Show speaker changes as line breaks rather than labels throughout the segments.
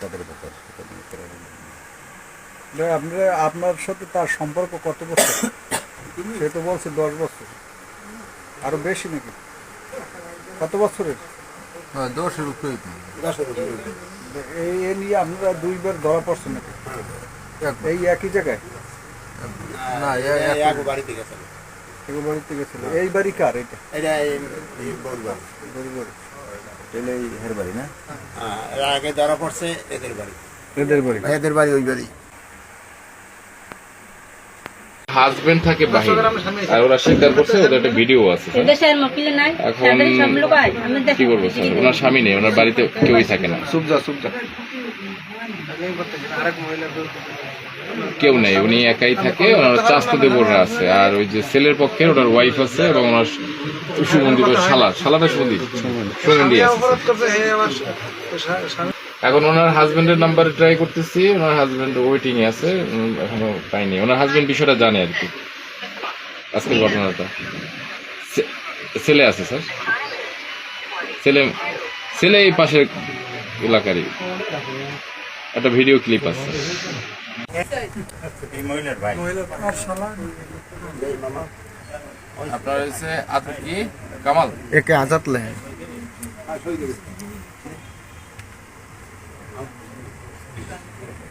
তাদের ব্যাপার
আপনারা আপনার সাথে তার সম্পর্ক কত বছর? সে তো বলছে দশ বছর। আরও বেশি নাকি? কত বছরের?
হ্যাঁ দশের উপরে
এই এ নিয়ে আপনারা দুইবার ধরা পড়ছেন নাকি? এই একই জায়গায়?
না
এক বাড়িতে গেছিল।
এগুলো বাড়িতে গেছিল। এই বাড়ি কার এটা।
তাহলে হের বাড়ি না?
হ্যাঁ, আগে ধরা পড়ছে এদের বাড়ি।
এদের বাড়ি?
এদের বাড়ি ওই বাড়ি।
হাজবেন্ড থাকে বাহিরে আর ওরা স্বীকার করছে ওদের একটা ভিডিও আছে। এখন
তাদের সব লোক আয় আমি
কি করব স্যার? ওনার স্বামী নেই ওনার বাড়িতে কেউই থাকে না।
সুবজা সুবজা।
কেউ নেই, উনি একাই থাকে, ওনার চাস্তো দেবররা আছে, আর ওই যে ছেলের পক্ষে ওনার ওয়াইফ আছে এবং ওনার সুগন্ধি শালা, শালাটা সুগন্ধি আছে। এখন ওনার হাজবেন্ডের নাম্বার ট্রাই করতেছি, ওনার হাজবেন্ড ওয়েটিং এ আছে এখনও পাইনি। ওনার হাজবেন্ড বিষয়টা জানে আর কি, আজকের ঘটনাটা। ছেলে আছে, স্যার। ছেলে ছেলে এই পাশের এলাকারই। একটা ভিডিও ক্লিপ আছে। আপনার হচ্ছে কামাল।
একে আজাদ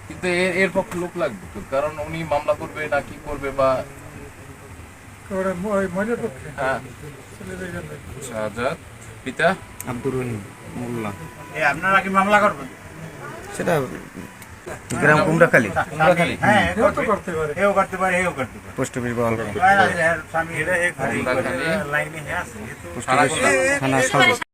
কিন্তু এর পক্ষে লোক লাগবে কারণ উনি মামলা করবে না কি করবে বা শাহজাদ পিতা?
আব্দুর রহিম মোল্লা
আপনারা কি মামলা করবেন?
সেটা গ্রাম কুমড়াখালী।
হ্যাঁ এও তো করতে পারে। এও করতে পারে এও করতে পারে।
পোস্ট অফিস বহাল
স্বামী এটা এক লাইনে আছে
থানা সদর